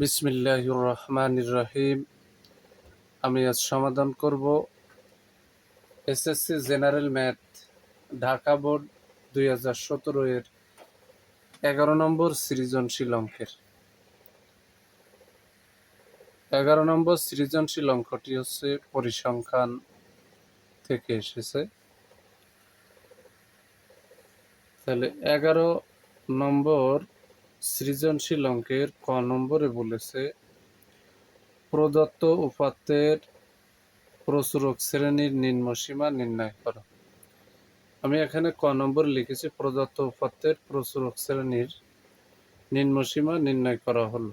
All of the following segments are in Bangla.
বিসমিল্লাহির রহমানির রহিম। আমি আজ সমাধান করব SSC general math, Dhaka board, দুই হাজার সতেরো এর এগারো নম্বর সৃজনশীল অঙ্কের। এগারো নম্বর সৃজনশীল অঙ্কটি হচ্ছে পরিসংখ্যান থেকে এসেছে। তাহলে এগারো নম্বর সৃজনশীল অঙ্কের ক নম্বরে বলেছে, প্রদত্ত উপাত্তের প্রচুরক শ্রেণির নিম্নসীমা নির্ণয় করো। আমি এখানে ক নম্বর লিখেছি, প্রদত্ত উপাত্তের প্রচুরক শ্রেণির নিম্নসীমা নির্ণয় করা হলো।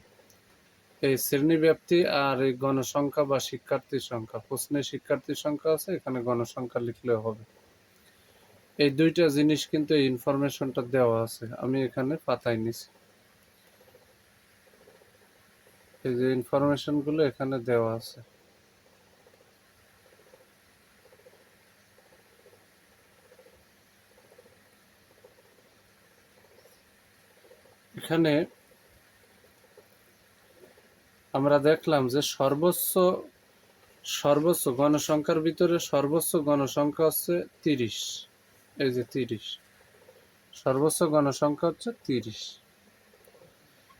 এই শ্রেণি ব্যাপ্তি আর এই গণসংখ্যা বা শিক্ষার্থীর সংখ্যা, প্রশ্নে শিক্ষার্থীর সংখ্যা আছে, এখানে গণসংখ্যা লিখলেও হবে। এই দুইটা জিনিস কিন্তু ইনফরমেশনটা দেওয়া আছে, আমি এখানে পাতায় নিছি। এই যে ইনফরমেশনগুলো এখানে দেওয়া আছে। এখানে আমরা দেখলাম যে সর্বোচ্চ সর্বোচ্চ গণসংখ্যার ভিতরে সর্বোচ্চ গণসংখ্যা হচ্ছে তিরিশ। এই যে তিরিশ। সর্বোচ্চ গণসংখ্যা হচ্ছে তিরিশ।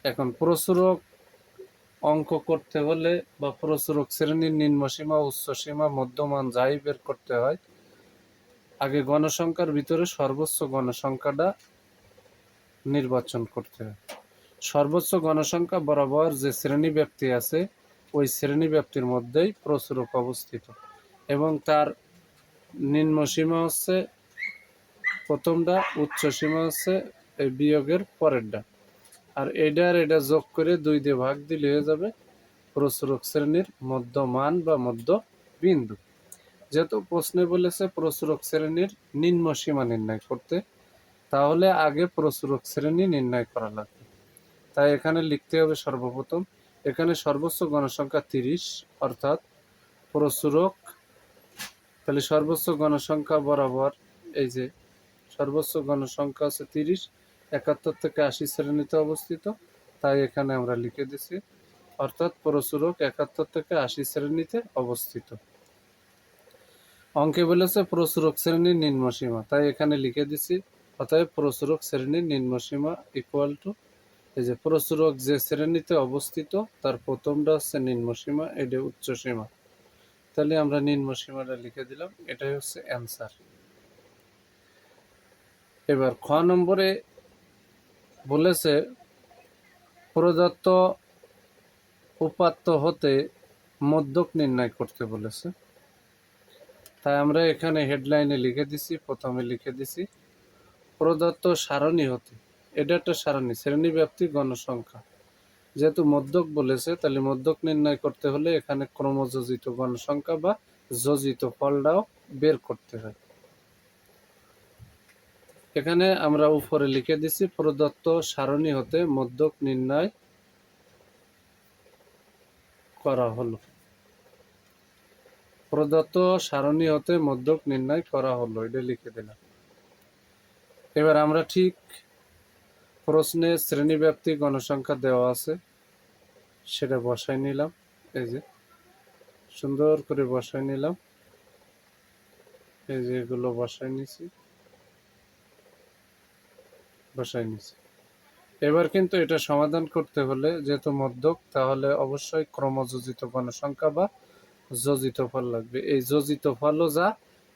এখন প্রচুরক অঙ্ক করতে হলে বা প্রচুরক শ্রেণির নিম্নসীমা উচ্চসীমা মধ্যমান যাই বের করতে হয়। আগে গণসংখ্যার ভিতরে সর্বোচ্চ গণসংখ্যাটা নির্বাচন করতে হয়। সর্বোচ্চ গণসংখ্যা বরাবর যে শ্রেণি ব্যাপ্তি আছে, ওই শ্রেণি ব্যাপ্তির মধ্যেই প্রচুরক অবস্থিত। এবং তার নিম্ন সীমা হচ্ছে প্রথমটা, উচ্চ সীমা হচ্ছে এই বিয়োগের পরেরটা। আর এটা আর এটা যোগ করে দুই দিয়ে ভাগ দিলে হয়ে যাবে প্রচুরক শ্রেণির মধ্যমান বা মধ্য বিন্দু যেহেতু প্রশ্নে বলেছে প্রচুরক শ্রেণির নিম্ন সীমা নির্ণয় করতে, তাহলে আগে প্রচুরক শ্রেণি নির্ণয় করা লাগবে। তাই এখানে লিখতে হবে সর্বপ্রথম, এখানে সর্বোচ্চ গণসংখ্যা তিরিশ, অর্থাৎ প্রচুরক তাহলে সর্বোচ্চ গণসংখ্যা বরাবর এই যে সর্বোচ্চ গণসংখ্যা আছে তিরিশ একাত্তর থেকে আশি শ্রেণীতে অবস্থিত, তাই এখানে আমরা লিখে দিছি, অর্থাৎ প্রচুরক একাত্তর থেকে আশি শ্রেণীতে অবস্থিত। অঙ্কে বলেছে প্রচুরক শ্রেণির নিম্নসীমা তাই এখানে লিখে দিছি, অতএব প্রচুরক শ্রেণির নিম্নসীমা ইকুয়াল টু এই যে প্রচুরক যে শ্রেণীতে অবস্থিত, তার প্রথমটা হচ্ছে নিম্নসীমা এটা উচ্চ সীমা। তাহলে আমরা নিম্নসীমাটা লিখে দিলাম, এটাই হচ্ছে অ্যান্সার এবার খ নম্বরে বলেছে প্রদত্ত উপাত্ত হতে মধ্যক নির্ণয় করতে বলেছে। তাই আমরা এখানে হেডলাইনে লিখে দিছি, প্রথমে লিখে দিছি প্রদত্ত সারণী হতে। এটা একটা সারণী শ্রেণি ব্যাপ্তি গণসংখ্যা। যেহেতু মধ্যক বলেছে, তাহলে মধ্যক নির্ণয় করতে হলে এখানে ক্রমযোজিত গণসংখ্যা বা যোজিত ফলটাও বের করতে হয়। এখানে আমরা উপরে লিখে দিছি, প্রদত্ত সারণী হতে মধ্যক নির্ণয় করা হলো। প্রদত্ত সারণী হতে মধ্যক নির্ণয় করা হলো, এটা লিখে দিলাম। এবার আমরা ঠিক প্রশ্নে শ্রেণীব্যাপ্তি গণসংখ্যা দেওয়া আছে, সেটা বসাই নিলাম। এই যে, সুন্দর করে বসাই নিলাম। এই যে এগুলো বসাই নিছি। বসাই নিছি। এবার কিন্তু এটা সমাধান করতে হলে যেহেতু মধ্যক, তাহলে অবশ্যই ক্রমযোজিত গণসংখ্যা বা যোজিত ফল লাগবে। এই যোজিত ফলও যা,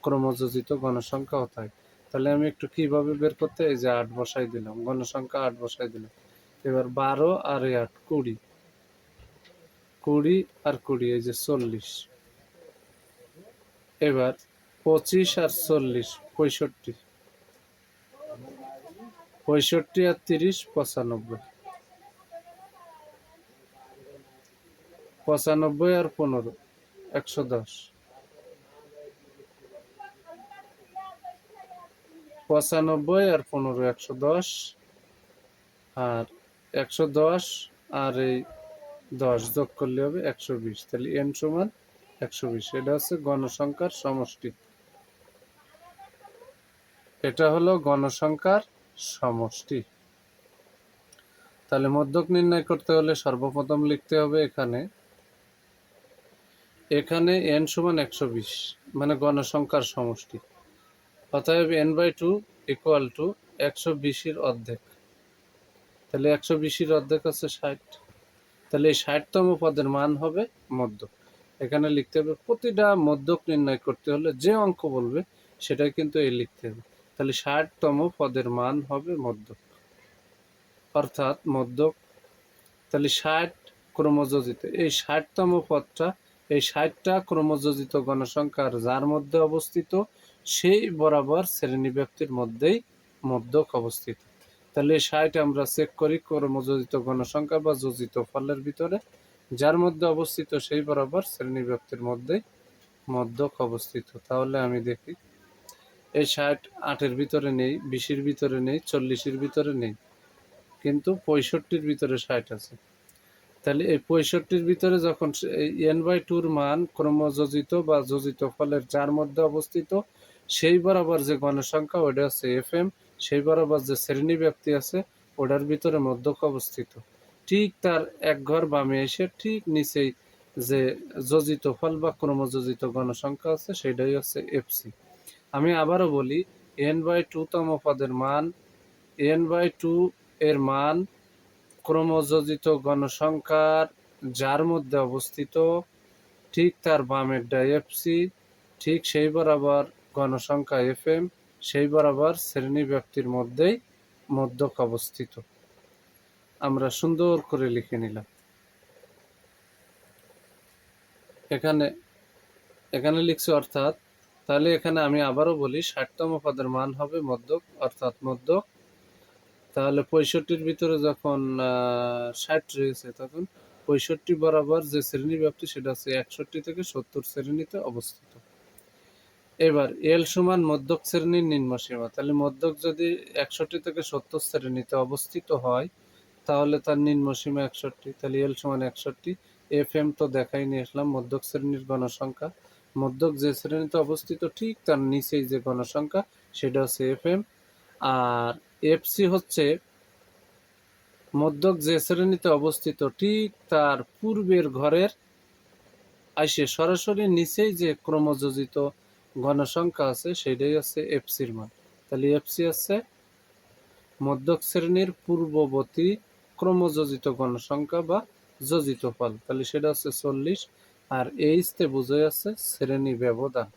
ক্রমযোজিত গণসংখ্যা হতে তাহলে আমি একটু কীভাবে বের করতে, এই যে আট বসাই দিলাম, গণসংখ্যা আট বসাই দিলাম। এবার বারো আর এই আট, কুড়ি। কুড়ি আর কুড়ি, এই যে চল্লিশ। এবার পঁচিশ আর চল্লিশ, পঁয়ষট্টি। পঁয়ষট্টি আর তিরিশ, পঁচানব্বই। পঁচানব্বই আর পনেরো, একশো দশ। পঁচানব্বই আর পনেরো, একশো দশ। আর একশো দশ আর এই দশ যোগ করলে হবে একশো বিশ। তাহলে এন সমান একশো বিশ। এটা হচ্ছে গণসংখ্যার সমষ্টি। এটা হলো গণসংখ্যার সমষ্টি। তাহলে মধ্যক নির্ণয় করতে হলে সর্বপ্রথম লিখতে হবে এখানে এখানে এন সমান একশো বিশ মানে গণসংখ্যার সমষ্টি। অতএব N by two equal to একশো বিশের অর্ধেক। তাহলে একশো বিশের অর্ধেক হচ্ছে ষাট। তাহলে এই ষাটতম পদের মান হবে মধ্যক। এখানে লিখতে হবে প্রতিটা মধ্যক নির্ণয় করতে হলে যে অঙ্ক বলবে সেটাই কিন্তু এই লিখতে হবে। তাহলে ষাটতম পদের মান হবে মধ্যক। অর্থাৎ মধ্যক, তাহলে ষাট ক্রমযোজিত। এই ষাটতম পদটা, এই ষাটটা ক্রমযোজিত গণসংখ্যার যার মধ্যে অবস্থিত, সেই বরাবর শ্রেণি ব্যক্তির মধ্যেই মধ্যক অবস্থিত। তাহলে ষাট আমরা চেক করি ক্রমযোজিত গণসংখ্যা বা যোজিত ফলের ভিতরে। যার মধ্যে অবস্থিত, সেই বরাবর শ্রেণি ব্যক্তির মধ্যেই মধ্যক অবস্থিত। তাহলে আমি দেখি। এই ষাট, আটের ভিতরে নেই, বিশের ভিতরে নেই, চল্লিশের ভিতরে নেই, কিন্তু পঁয়ষট্টির ভিতরে ষাট আছে। তাহলে এই পঁয়ষট্টির ভিতরে যখন এন বাই টুর মান ক্রমযোজিত বা যোজিত ফলের যার মধ্যে অবস্থিত, সেই বরাবর যে গণসংখ্যা ওটা আছে এফ এম সেই বরাবর যে শ্রেণি ব্যক্তি আছে, ওটার ভিতরে মধ্যক অবস্থিত। ঠিক তার এক ঘর বামে এসে ঠিক নিচেই যে যোজিত ফল বা ক্রমযোজিত গণসংখ্যা আছে, সেটাই হচ্ছে এফসি আমি আবারও বলি এন বাই টু তম পদের মান এন বাই টু এর মান ক্রমযোজিত গণসংখ্যার যার মধ্যে অবস্থিত, ঠিক তার বামের ডাইএফসি, ঠিক সেই বরাবর গণসংখ্যা এফ এম, সেই বরাবর শ্রেণি ব্যক্তির মধ্যেই মধ্যক অবস্থিত। আমরা সুন্দর করে লিখে নিলাম। এখানে এখানে লিখছি অর্থাৎ তাহলে এখানে আমি আবারও বলি, ষাটতম পদের মান হবে মধ্যক অর্থাৎ মধ্যক তাহলে পঁয়ষট্টির ভিতরে যখন ষাট রয়েছে, তখন পঁয়ষট্টি বরাবর যে শ্রেণি ব্যাপ্তি সেটা হচ্ছে একষট্টি থেকে সত্তর শ্রেণীতে অবস্থিত। এবার এল সমান মধ্যক শ্রেণির নিম্ন সীমা। তাহলে মধ্যক যদি একষট্টি থেকে সত্তর শ্রেণীতে অবস্থিত হয়, তাহলে তার নিম্ন সীমা একষট্টি। তাহলে এল সমান একষট্টি। এফ এম তো দেখাই নিয়ে আসলাম মধ্যক শ্রেণির গণসংখ্যা। মধ্যক যে শ্রেণীতে অবস্থিত, ঠিক তার নিচেই যে গণসংখ্যা, সেটা হচ্ছে এফ এম আর এফসি হচ্ছে মধ্যক যে শ্রেণীতে অবস্থিত, ঠিক তার পূর্বের ঘরের আইসে সরাসরি নিচেই যে ক্রমযোজিত গণসংখ্যা আছে, সেটাই হচ্ছে এফসির মান। তাহলে এফসি হচ্ছে মধ্যক শ্রেণির পূর্ববর্তী ক্রমযোজিত গণসংখ্যা বা যোজিত ফল। তাহলে সেটা হচ্ছে চল্লিশ। আর এইচতে বুঝে আছে শ্রেণি ব্যবধান।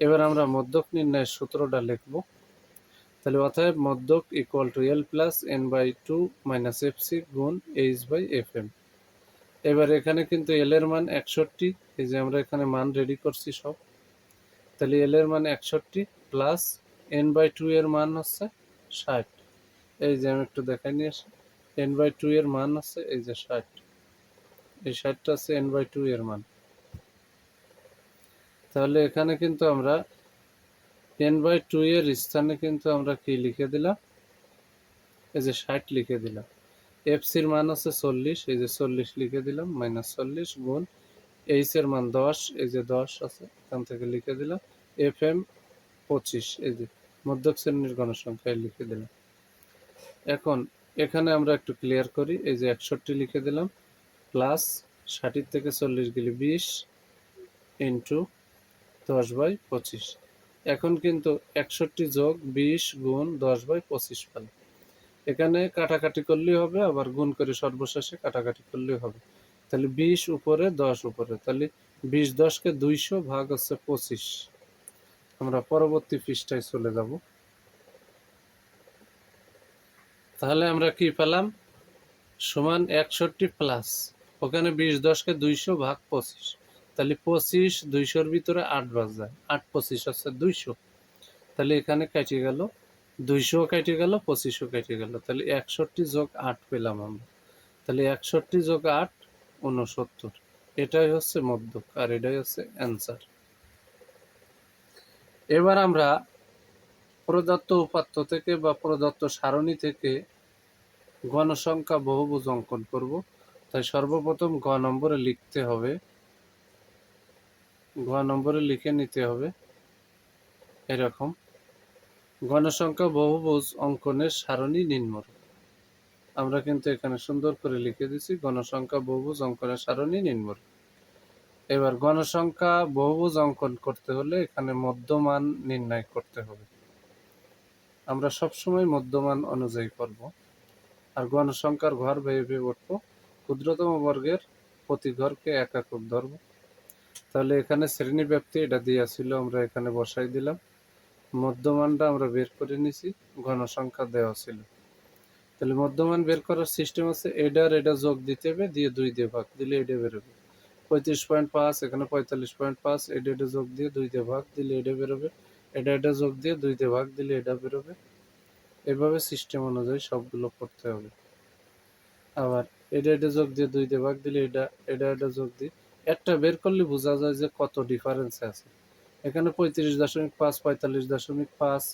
এবার আমরা মধ্যক নির্ণয়ের সূত্রটা লিখব। তাহলে অতএব মধ্যক equal to L plus N by two minus F C গুণ এইচ বাই এফ এম এবার এখানে কিন্তু এল এর মান একষট্টি, এই যে আমরা এখানে মান রেডি করছি সব। তাহলে এল এর মান একষট্টি প্লাস এন বাই টু এর মান হচ্ছে ষাট। এই যে আমি একটু দেখাই নিয়ে আসি। এন বাই টু এর মান হচ্ছে এই যে ষাট। এই ষাটটা হচ্ছে এন বাই টু এর মান। তাহলে এখানে কিন্তু আমরা এন বাই টু এর স্থানে কিন্তু আমরা কি লিখে দিলাম? এই যে ষাট লিখে দিলাম। এফ সির মান হচ্ছে চল্লিশ, এই যে চল্লিশ লিখে দিলাম মাইনাস চল্লিশ গুণ এইচ এর মান দশ, এই যে দশ আছে, এখান থেকে লিখে দিলাম। এফ এম পঁচিশ, এই যে মধ্যক শ্রেণির গণসংখ্যায় লিখে দিলাম। এখন এখানে আমরা একটু ক্লিয়ার করি, এই যে একষট্টি লিখে দিলাম। প্লাস ষাটির থেকে চল্লিশ গেলে বিশ ইন্টু দশ বাই পঁচিশ। এখন কিন্তু একষট্টি যোগ বিশ গুণ দশ বাই পঁচিশ পাল এখানে কাটাকাটি করলেই হবে, আবার গুণ করে সর্বশেষে কাটাকাটি করলেই হবে। তাহলে বিশ উপরে দশ উপরে, তাহলে বিশ দশকে দুইশো ভাগ হচ্ছে পঁচিশ। আমরা পরবর্তী পৃষ্ঠায় চলে যাব। তাহলে আমরা কি পেলাম? সমান একষট্টি প্লাস ওখানে বিশ দশকে দুইশো ভাগ পঁচিশ। তাহলে পঁচিশ দুইশোর ভিতরে আট বাজ যায়। আট পঁচিশ হচ্ছে দুইশো। তাহলে এখানে কেটে গেল। দুইশো কেটে গেল, পঁচিশও কেটে গেল। তাহলে একষট্টি যোগ আট পেলাম আমরা। তাহলে একষট্টি যোগ আট উনসত্তর এটাই হচ্ছে মধ্যক আর এটাই হচ্ছে অ্যান্সার। এবার আমরা প্রদত্ত উপাত্ত থেকে বা প্রদত্ত সারণী থেকে গণসংখ্যা বহুভুজ অঙ্কন করব। তাই সর্বপ্রথম গ নম্বরে লিখতে হবে। গ নম্বরে লিখে নিতে হবে। এরকম। গণসংখ্যা বহুভুজ অঙ্কনের সারণী নিম্নরূপ। আমরা কিন্তু এখানে সুন্দর করে লিখে দিছি গণসংখ্যা বহুভুজ অঙ্কনের সারণী নির্মূল এবার গণসংখ্যা বহুভুজ অঙ্কন করতে হলে এখানে মধ্যমান নির্ণয় করতে হবে। আমরা সবসময় মধ্যমান অনুযায়ী করব। আর গণসংখ্যার ঘর ভেবে উঠবো। ক্ষুদ্রতম বর্গের প্রতি ঘরকে এক ধরবো। তাহলে এখানে শ্রেণি ব্যাপ্তি এটা দেওয়া ছিল, আমরা এখানে বসাই দিলাম। মধ্যমানটা আমরা বের করে নিছি, ঘনসংখ্যা দেওয়া ছিল। তাহলে মধ্যমান বের করার সিস্টেম আছে এডার এটা যোগ দিতে হবে, দিয়ে দুই দিয়ে ভাগ দিলে এটা বেরোবে। পঁয়ত্রিশ পয়েন্ট পাঁচ, এখানে পঁয়তাল্লিশ পয়েন্ট পাঁচ এটা এটা যোগ দিয়ে দুই দিয়ে ভাগ দিলে এটা বেরোবে। এটা এটা যোগ দিয়ে দুই দিয়ে ভাগ দিলে এটা বেরোবে। এভাবে সিস্টেম অনুযায়ী সবগুলো করতে হবে। আবার এটা এটা যোগ দিয়ে দুই ভাগ দিলে এটা এটা এটা যোগ দিয়ে একটা বের করলে বোঝা যায় যে কত ডিফারেন্স আছে। এখানে পঁয়ত্রিশ দশমিক পাঁচ, পঁয়তাল্লিশ দশমিক পাঁচ,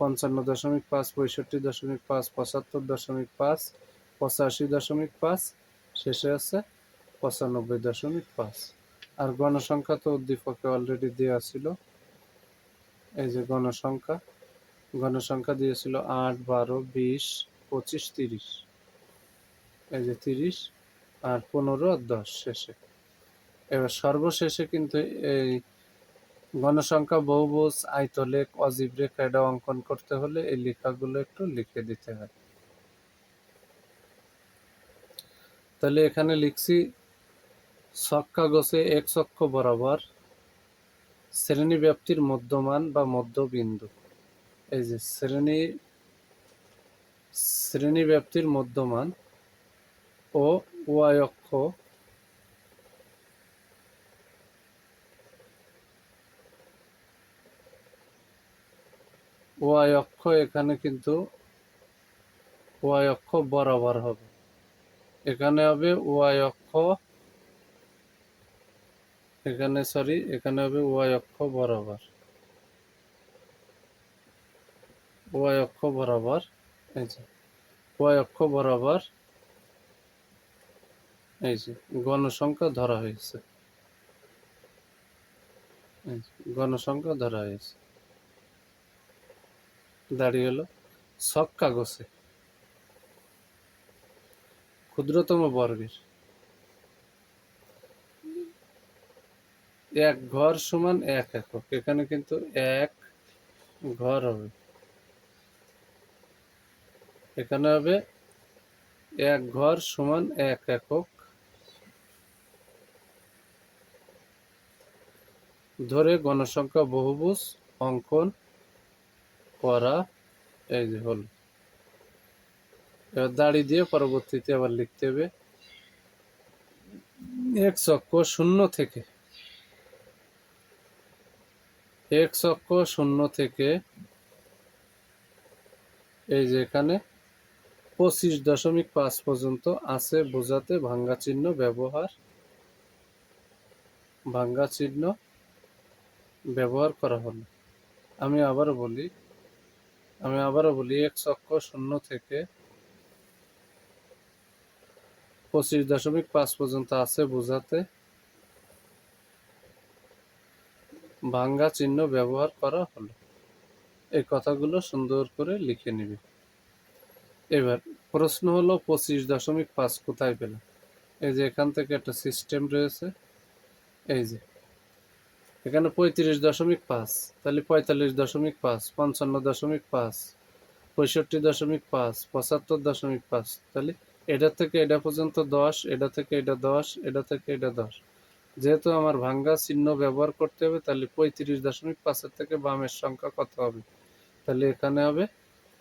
পঞ্চান্ন দশমিক পাঁচ, পঁয়ষট্টি দশমিক পাঁচ, পঁচাত্তর দশমিক পাঁচ, পঁচাশি দশমিক পাঁচ, শেষে আছে পঁচানব্বই দশমিক পাঁচ। আর গণসংখ্যা তো উদ্দীপকে অলরেডি দেওয়া ছিল। এই যে গণসংখ্যা গণসংখ্যা দিয়েছিল আট, বারো, বিশ, পঁচিশ, তিরিশ। এই যে তিরিশ আর পনেরো আর দশ শেষে। এবার সর্বশেষে কিন্তু এই গণসংখ্যা, বহুভুজ, আয়তলেখ, অজীব রেখা এটা অঙ্কন করতে হলে এই লেখাগুলো একটু লিখে দিতে হয়। তাহলে এখানে লিখছি ছক কাগজে এক অক্ষ বরাবর শ্রেণি ব্যাপ্তির মধ্যমান বা মধ্যবিন্দু। এই যে শ্রেণি শ্রেণি ব্যাপ্তির মধ্যমান ও ওয়াই অক্ষ। ওয়াই অক্ষ, এখানে কিন্তু ওয়াই অক্ষ বরাবর হবে। এখানে হবে ওয়াই অক্ষ, এখানে সরি এখানে হবে ওয়াই অক্ষ বরাবর। ওয়াই অক্ষ বরাবর ওয়াই অক্ষ বরাবর। এই যে, গণসংখ্যা ধরা হয়েছে। গণসংখ্যা ধরা হয়েছে। দাঁড়িয়ে হলো ছক কাগজে। ক্ষুদ্রতম বর্গের। এক ঘর সমান এক একক। এখানে কিন্তু এক ঘর হবে। এখানে হবে এক ঘর সমান এক একক। ধরে গণসংখ্যা, বহুভুজ, অঙ্কন করা, এই যে হলো। এবার দাড়ি দিয়ে পরবর্তীতে আবার লিখতে হবে। এক চক্র শূন্য থেকে এক চক্র শূন্য থেকে, এই যে এখানে পঁচিশ দশমিক পাঁচ পর্যন্ত আছে বোঝাতে ভাঙ্গা চিহ্ন, ব্যবহার, ভাঙ্গা চিহ্ন। ব্যবহার করা হলো। আমি আবারও বলি, আমি আবারও বলি, এক চক্র শূন্য থেকে পঁচিশ দশমিক পাঁচ পর্যন্ত আছে বোঝাতে। ভাঙ্গা চিহ্ন ব্যবহার করা হলো। এই কথাগুলো সুন্দর করে লিখে নিবে। এবার প্রশ্ন হলো, পঁচিশ দশমিক পাঁচ কোথায় পেলাম? এই যে এখান থেকে একটা সিস্টেম রয়েছে। এই যে এখানে পঁয়ত্রিশ দশমিক পাঁচ, তাহলে পঁয়তাল্লিশ দশমিক পাঁচ, পঞ্চান্ন দশমিক পাঁচ, পঁয়ষট্টি দশমিক পাঁচ, পঁচাত্তর দশমিক পাঁচ, তাহলে এটা থেকে এটা পর্যন্ত দশ, এটা থেকে এটা দশ, এটা থেকে এটা দশ। যেহেতু আমার ভাঙ্গা চিহ্ন ব্যবহার করতে হবে, তাহলে পঁয়ত্রিশ দশমিক পাঁচের থেকে বামের সংখ্যা কত হবে? তাহলে এখানে হবে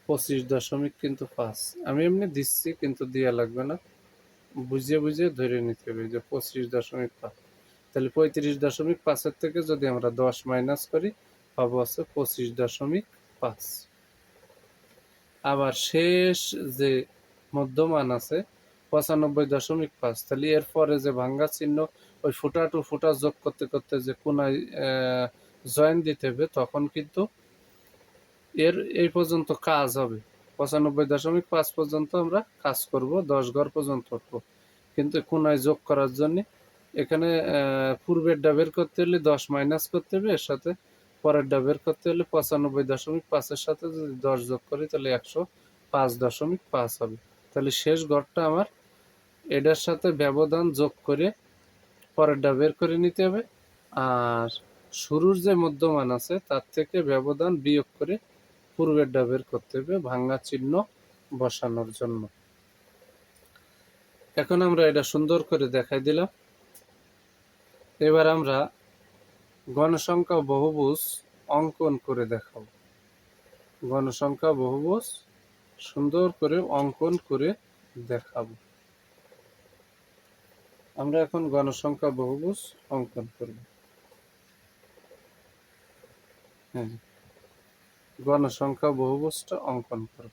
পঁচিশ দশমিক কিন্তু পাঁচ। আমি এমনি দিচ্ছি কিন্তু দেওয়া লাগবে না। বুঝিয়ে বুঝিয়ে ধরে নিতে হবে যে পঁচিশ দশমিক পাঁচ। তাহলে পঁয়ত্রিশ দশমিক পাঁচের থেকে যদি আমরা দশ মাইনাস করি, পাবো আছে পঁচিশ দশমিক পাঁচ। আবার শেষ যে মধ্যমান আছে, পঁচানব্বই দশমিক পাঁচ, তাহলে এরপরে যে ভাঙ্গা চিহ্ন, ওই ফুটা টু ফুটা যোগ করতে করতে যে কোনায় জয়েন দিতে হবে, তখন কিন্তু এর, এই পর্যন্ত কাজ হবে। পঁচানব্বই দশমিক পাঁচ পর্যন্ত আমরা কাজ করব, দশ ঘর পর্যন্ত উঠবো। কিন্তু কোনায় যোগ করার জন্য এখানে আহ, পূর্বেরটা বের করতে হলে দশ মাইনাস করতে হবে এর সাথে পরেরটা বের করতে হলে পঁচানব্বই দশমিক পাঁচের সাথে যদি দশ যোগ করি তাহলে একশো পাঁচ দশমিক পাঁচ হবে। তাহলে শেষ ঘরটা আমার এটার সাথে ব্যবধান যোগ করে পরেরটা বের করে নিতে হবে। আর শুরুর যে মধ্যমান আছে তার থেকে ব্যবধান বিয়োগ করে পূর্বেরটা বের করতে হবে ভাঙ্গা চিহ্ন বসানোর জন্য। এখন আমরা এটা সুন্দর করে দেখাই দিলাম। এবার আমরা গণসংখ্যা বহুভুজ অঙ্কন করে দেখাবো। গণসংখ্যা বহুভুজ সুন্দর করে অঙ্কন করে দেখাবো। আমরা এখন গণসংখ্যা বহুভুজ অঙ্কন করব। হ্যাঁ গণসংখ্যা বহুভুজটা অঙ্কন করব।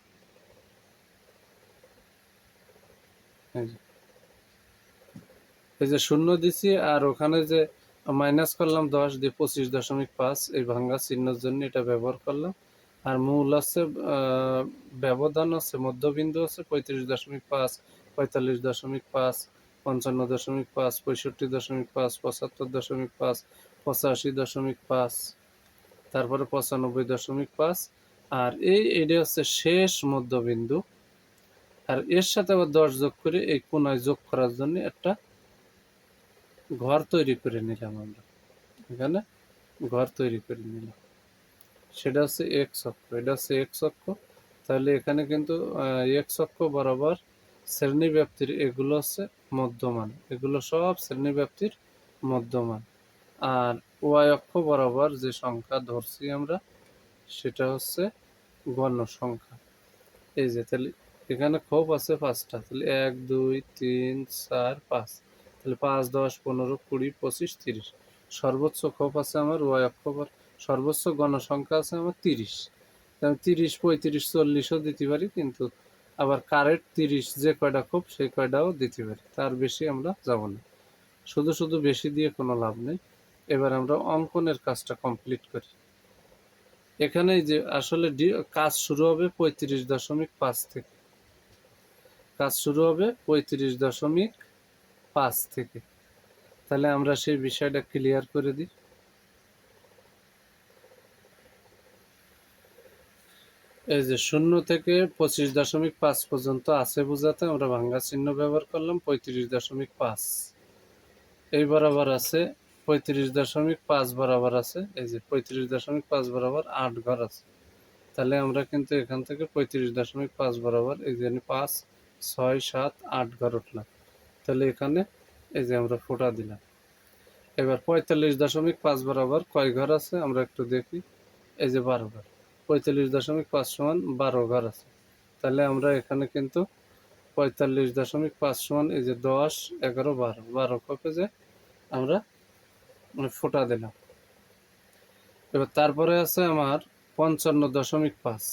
এই যে- এই যে শূন্য দিছি আর ওখানে যে মাইনাস করলাম দশ দিয়ে পঁচিশ দশমিক পাঁচ, এই ভাঙ্গা চিহ্নের জন্য এটা ব্যবহার করলাম। আর মূল আছে ব্যবধান আছে, মধ্যবিন্দু আছে, পঁয়ত্রিশ দশমিক পাঁচ, পঁয়তাল্লিশ দশমিক পাঁচ, পঞ্চান্ন দশমিক পাঁচ, পঁয়ষট্টি দশমিক পাঁচ, পঁচাত্তর দশমিক পাঁচ, পঁচাশি দশমিক পাঁচ, তারপরে পঁচানব্বই দশমিক পাঁচ। আর এই, এটা হচ্ছে শেষ মধ্যবিন্দু। আর এর সাথে আবার দশ যোগ করে এই কোনায় যোগ করার জন্য একটা ঘর তৈরি করে নিলাম আমরা। এখানে ঘর তৈরি করে নিলাম। সেটা হচ্ছে এক্স অক্ষ এটা হচ্ছে এক্স অক্ষ তাহলে এখানে কিন্তু এক্স অক্ষ বরাবর শ্রেণি ব্যাপ্তির এগুলো হচ্ছে মধ্যমান। এগুলো সব শ্রেণি ব্যাপ্তির মধ্যমান। আর ওয়াই অক্ষ বরাবর যে সংখ্যা ধরছি আমরা, সেটা হচ্ছে গণ সংখ্যা। এই যে, তাহলে এখানে খোপ আছে পাঁচটা। তাহলে এক, দুই, তিন, চার, পাঁচ। তাহলে পাঁচ, দশ, পনেরো, কুড়ি, পঁচিশ, তিরিশ। সর্বোচ্চ খোপ আছে আমার ওয়াই সর্বোচ্চ গণসংখ্যা আছে আমার তিরিশ। আমি তিরিশ, পঁয়ত্রিশ, চল্লিশও দিতে পারি, কিন্তু আবার কারেক্ট তিরিশ যে কয়টা খোপ সেই কয়টাও দিতে পারি। তার বেশি আমরা যাব না। শুধু শুধু বেশি দিয়ে কোনো লাভ নেই। এবার আমরা অঙ্কনের কাজটা কমপ্লিট করি। এখানে যে আসলে কাজ শুরু হবে পঁয়ত্রিশ দশমিক পাঁচ থেকে। কাজ শুরু হবে পঁয়ত্রিশ দশমিক পাঁচ থেকে। তাহলে আমরা সেই বিষয়টা ক্লিয়ার করে দিই। এই যে শূন্য থেকে পঁচিশ দশমিক পাঁচ পর্যন্ত আছে বোঝাতে আমরা ভাঙ্গা চিহ্ন ব্যবহার করলাম, পঁয়ত্রিশ দশমিক পাঁচ। এই বরাবর আছে, পঁয়ত্রিশ দশমিক পাঁচ বরাবর আছে, এই যে পঁয়ত্রিশ দশমিক পাঁচ বরাবর আট ঘর আছে। তাহলে আমরা কিন্তু এখান থেকে পঁয়ত্রিশ দশমিক পাঁচ বরাবর এই যে পাঁচ, ছয়, সাত, আট ঘর উঠলাম। তাহলে এখানে এই যে আমরা ফোঁটা দিলাম। এবার পঁয়তাল্লিশ দশমিক পাঁচ বরাবর কয় ঘর আছে? আমরা একটু দেখি। এই যে বারো ঘর। পঁয়তাল্লিশ দশমিক পাঁচ সমান বারো ঘর আছে। তাহলে আমরা এখানে কিন্তু পঁয়তাল্লিশ দশমিক পাঁচ সমান এই যে দশ, এগারো, বারো। বারো কপে যে আমরা ফোটা দিলাম। এবার তারপরে আছে আমার পঞ্চান্ন দশমিক পাঁচ।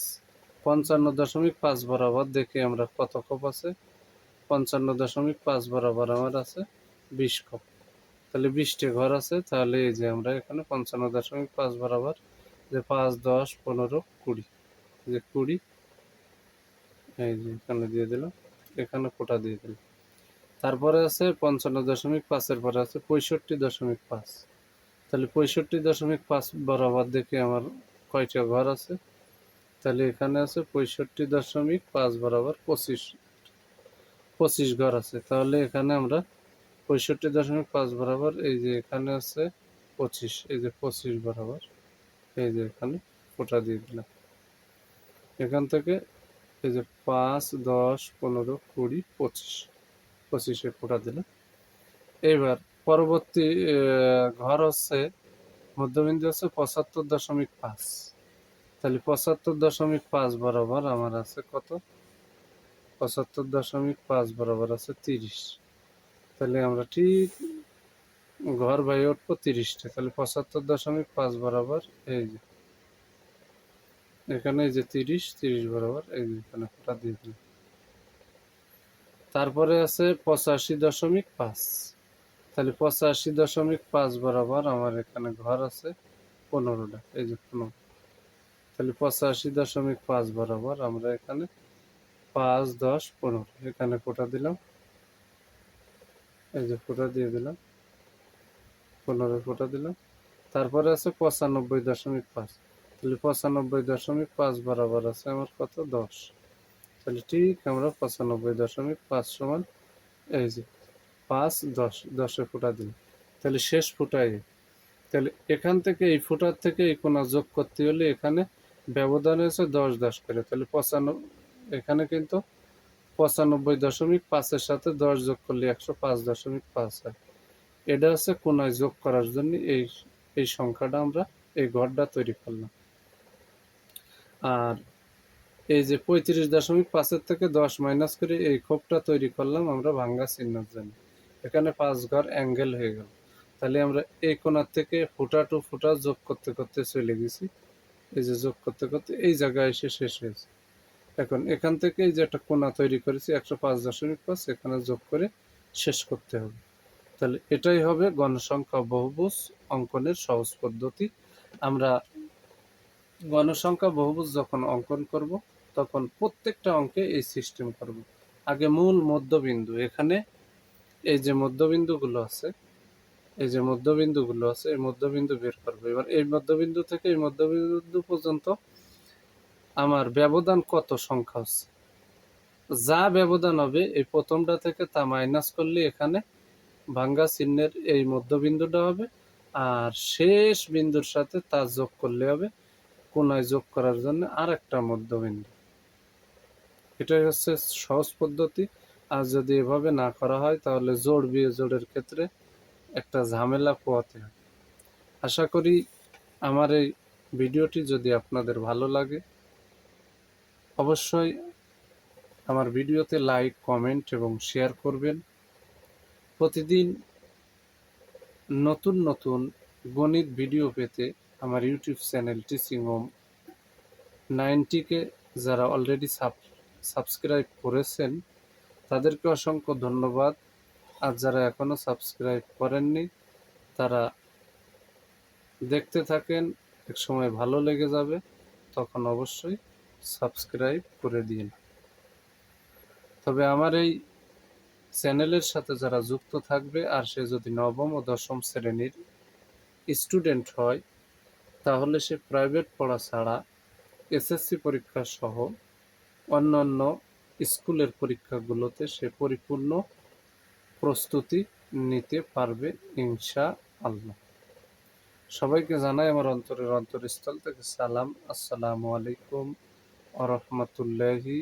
পঞ্চান্ন দশমিক পাঁচ বরাবর দেখি আমরা কত কপ আছে? পঞ্চান্ন দশমিক পাঁচ বরাবর আমার আছে বিশ কপ। তাহলে বিশটি ঘর আছে, তাহলে এই যে আমরা এখানে পঞ্চান্ন দশমিক পাঁচ বরাবর যে পাঁচ, দশ, পনেরো, কুড়ি, যে কুড়ি, এই যে এখানে দিয়ে দিলাম, এখানে কোটা দিয়ে দিলাম। তারপরে আছে পঞ্চান্ন দশমিক পাঁচের পরে আছে পঁয়ষট্টি দশমিক পাঁচ। তাহলে পঁয়ষট্টি দশমিক পাঁচ বরাবর দেখে আমার কয়টা ঘর আছে? তাহলে এখানে আছে পঁয়ষট্টি দশমিক পাঁচ বরাবর পঁচিশ পঁচিশ ঘর আছে। তাহলে এখানে আমরা পঁয়ষট্টি দশমিক পাঁচ বরাবর এই যে এখানে আছে পঁচিশ, এই যে পঁচিশ বরাবর এই যে এখানে ফোঁটা দিয়ে দিলাম। এখান থেকে এই যে পাঁচ, দশ, পনেরো, কুড়ি, পঁচিশ, পঁচিশে ফোঁটা দিলাম। এবার পরবর্তী ঘর হচ্ছে মধ্যবিন্দু হচ্ছে পঁচাত্তর দশমিক পাঁচ। তাহলে পঁচাত্তর দশমিক পাঁচ বরাবর আমার আছে কত? পঁচাত্তর দশমিক পাঁচ বরাবর আছে তিরিশ। তাহলে আমরা ঠিক ঘর বাইরে উঠবো তিরিশটা, তাহলে পঁচাত্তর দশমিক পাঁচ বরাবর এই যে। এখানে এই যে তিরিশ তিরিশ বরাবর এই যে এখানে ফোঁটা দিয়ে দিলাম। তারপরে আছে পঁচাশি দশমিক পাঁচ। তাহলে পঁচাশি দশমিক পাঁচ বরাবর আমার এখানে ঘর আছে পনেরোটা, এই যে পনেরো। তাহলে পঁচাশি দশমিক পাঁচ বরাবর আমরা এখানে পাঁচ, দশ, পনেরো। এখানে ফোঁটা দিলাম। এই যে ফোঁটা দিয়ে দিলাম। পনেরো ফোঁটা দিলাম। তারপরে আছে পঁচানব্বই দশমিক পাঁচ। তাহলে পঁচানব্বই দশমিক পাঁচ বরাবর আছে আমার কত? দশ। তাহলে ঠিক আমরা পঁচানব্বই দশমিক পাঁচ সমান এই যে পাঁচ, দশ, দশে ফুটা দিন তাহলে শেষ ফুটাই তাহলে এখান থেকে এই ফুটার থেকে এই কোনা যোগ করতে হলে এখানে ব্যবধান হয়েছে দশ দশ করে। তাহলে পঁচানব্বই এখানে কিন্তু পঁচানব্বই দশমিক পাঁচের সাথে দশ যোগ করলে একশো পাঁচ দশমিক পাঁচ হয়। এটা হচ্ছে কোনায় যোগ করার জন্য এই এই সংখ্যাটা আমরা, এই ঘরটা তৈরি করলাম। আর এই যে পঁয়ত্রিশ দশমিক পাঁচের থেকে দশ মাইনাস করে এই খোপটা তৈরি করলাম আমরা ভাঙ্গা চিহ্নের জন্য। এখানে পাঁচ ঘর অ্যাঙ্গেল হয়ে গেল। তাহলে আমরা এই কোণার থেকে ফুটা টু ফুটা যোগ করতে করতে চলে গেছি। এই যে যোগ করতে করতে এই জায়গায় এসে শেষ হয়েছে। এখন এখান থেকে যে একটা কোণা তৈরি করেছি, একশো পাঁচ দশমিক পাঁচ, এখানে যোগ করে শেষ করতে হবে। তাহলে এটাই হবে গণসংখ্যা বহুভুজ অঙ্কনের সহজ পদ্ধতি। আমরা গণসংখ্যা বহুভুজ যখন অঙ্কন করব, তখন প্রত্যেকটা অঙ্কে এই সিস্টেম করব। আগে মূল মধ্যবিন্দু, এখানে এই যে মধ্যবিন্দুগুলো আছে, এই যে মধ্যবিন্দুগুলো আছে, এই মধ্যবিন্দু বের করব। এবার এই মধ্যবিন্দু থেকে এই মধ্যবিন্দু পর্যন্ত আমার ব্যবধান কত সংখ্যা হচ্ছে? যা ব্যবধান হবে, এই প্রথমটা থেকে তা মাইনাস করলে এখানে ভাঙ্গা চিহ্নের এই মধ্যবিন্দুটা হবে আর শেষ বিন্দুর সাথে তা যোগ করলে হবে কোনায় যোগ করার জন্য আর একটা মধ্যবিন্দু। এটাই হচ্ছে সহজ পদ্ধতি। আর যদি এভাবে না করা হয়, তাহলে জোড় বিয়ে জোড়ের ক্ষেত্রে একটা ঝামেলা পোয়াতে হয় আশা করি আমার এই ভিডিওটি যদি আপনাদের ভালো লাগে অবশ্যই আমার ভিডিওতে লাইক কমেন্ট এবং শেয়ার করবেন। প্রতিদিন নতুন নতুন গণিত ভিডিও পেতে আমার ইউটিউব চ্যানেল টিচিং হোম নাইনটিকে যারা অলরেডি সাবস্ক্রাইব করেছেন, তাদেরকে অসংখ্য ধন্যবাদ। আর যারা এখনও সাবস্ক্রাইব করেননি, তারা দেখতে থাকেন এক সময় ভালো লেগে যাবে, তখন অবশ্যই সাবস্ক্রাইব করে দিন। তবে আমার এই চ্যানেলের সাথে যারা যুক্ত থাকবে, আর সে যদি নবম ও দশম শ্রেণির স্টুডেন্ট হয়, তাহলে সে প্রাইভেট পড়া ছাড়া এসএসসি পরীক্ষা সহ অন্যান্য স্কুলের পরীক্ষাগুলোতে সে পরিপূর্ণ প্রস্তুতি নিতে পারবে ইনশা আল্লাহ সবাইকে জানাই আমার অন্তরের অন্তরস্থল থেকে সালাম। আসসালামু আলাইকুম। আ রহমতুল্লাহি